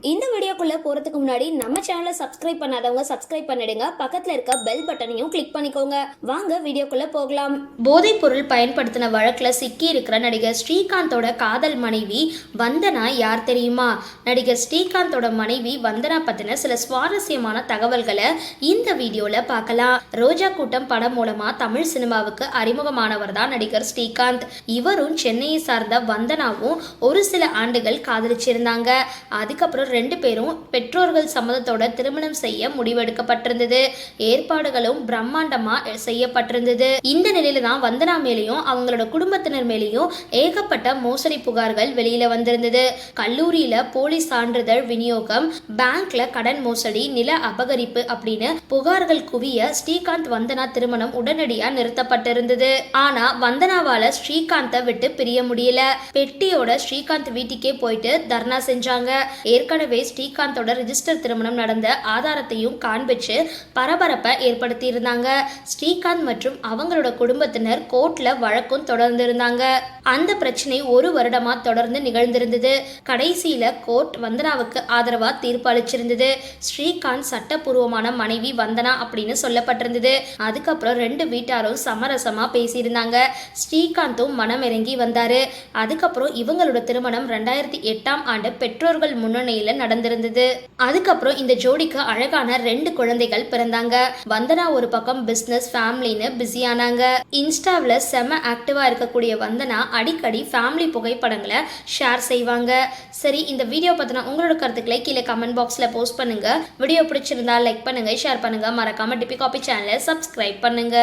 இந்த வீடியோக்குள்ளே போறதுக்கு முன்னாடி நம்ம சேனலை சப்ஸ்கிரைப் பண்ணாதவங்க சப்ஸ்கிரைப் பண்ணிடுங்க. பக்கத்தில் இருக்க பெல் பட்டனையும் கிளிக் பண்ணிக்கோங்க. வாங்க வீடியோக்குள்ளே போகலாம். போதைப் பொருள் பயன்படுத்தின வழக்கில் சிக்கி இருக்கிற நடிகர் ஸ்ரீகாந்தோட காதல் மனைவி வந்தனா யார் தெரியுமா? நடிகர் ஸ்ரீகாந்தோட மனைவி வந்தனா பற்றின சில சுவாரஸ்யமான தகவல்களை இந்த வீடியோவில் பார்க்கலாம். ரோஜா கூட்டம் படம் மூலமாக தமிழ் சினிமாவுக்கு அறிமுகமானவர் தான் நடிகர் ஸ்ரீகாந்த். இவரும் சென்னையை சார்ந்த வந்தனாவும் ஒரு சில ஆண்டுகள் காதலிச்சிருந்தாங்க. அதுக்கப்புறம் ரெண்டு பேரும் பெற்றோர்கள் சம்மதத்தோட திருமணம் செய்ய முடிவெடுக்கப்பட்டிருந்தது. ஏற்பாடுகளும் பிரம்மாண்டமா செய்யப்பட்டிருந்தது. இந்த நிலையில தான் வந்தனா மேலேயும் அவங்களோட குடும்பத்தினர் மேலேயும் ஏகப்பட்ட மோசடி புகார்கள் வெளியில வந்திருந்தது. கல்லூரியில போலி சான்றிதழ் விநியோகம் பேங்க்ல கடன் மோசடி நில அபகரிப்பு அப்படின்னு புகார்கள் குவிய ஸ்ரீகாந்த் வந்தனா திருமணம் உடனடியா நிறுத்தப்பட்டிருந்தது. ஆனா வந்தனாவால ஸ்ரீகாந்தை விட்டு பிரிய முடியல. பெட்டியோட ஸ்ரீகாந்த் வீட்டுக்கே போயிட்டு தர்ணா செஞ்சாங்க. ஏற்கனவே ஸ்ரீகாந்தோட ரிஜிஸ்டர் திருமணம் நடந்த ஆதாரத்தையும் காண்பிச்சு பரபரப்பை ஏற்படுத்தியிருந்தாங்க. ஸ்ரீகாந்த் மற்றும் அவங்களோட குடும்பத்தினர் கோர்ட்ல வழக்கும் தொடர்ந்திருந்தாங்க. அந்த பிரச்சனை ஒரு வருடமா தொடர்ந்து நிகழ்ந்திருந்தது. கடைசியில கோர்ட் வந்தனாவுக்கு ஆதரவா தீர்ப்பு அளிச்சிருந்தது. ஸ்ரீகாந்த் சட்டப்பூர்வமான மனைவி வந்தனா அப்படின்னு சொல்லப்பட்டிருந்தது. அதுக்கப்புறம் ரெண்டு வீட்டாரும் சமரசமா பேசியிருந்தாங்க. ஸ்ரீகாந்தும் மனம் இறங்கி வந்தாரு. அதுக்கப்புறம் இவங்களோட திருமணம் ரெண்டாயிரத்தி எட்டாம் ஆண்டு பெற்றோர்கள் முன்னணியில நடந்திருந்தது. அதுக்கப்புறம் இந்த ஜோடிக்கு அழகான ரெண்டு குழந்தைகள் பிறந்தாங்க. வந்தனா ஒரு பக்கம் பிசினஸ் ஃபேமிலின்னு பிஸியானாங்க இன்ஸ்டாவில் செம ஆக்டிவா இருக்கக்கூடிய வந்தனா அடிக்கடி ஃபேமிலி புகைப்படங்களை ஷேர் செய்வாங்க. சரி இந்த வீடியோ பத்தின உங்களோட கருத்துக்களை கீழே கமெண்ட் பாக்ஸ்ல போஸ்ட் பண்ணுங்க. வீடியோ பிடிச்சிருந்தா லைக் பண்ணுங்க ஷேர் பண்ணுங்க. மறக்காம டிபி காபி சேனலை சப்ஸ்கிரைப் பண்ணுங்க.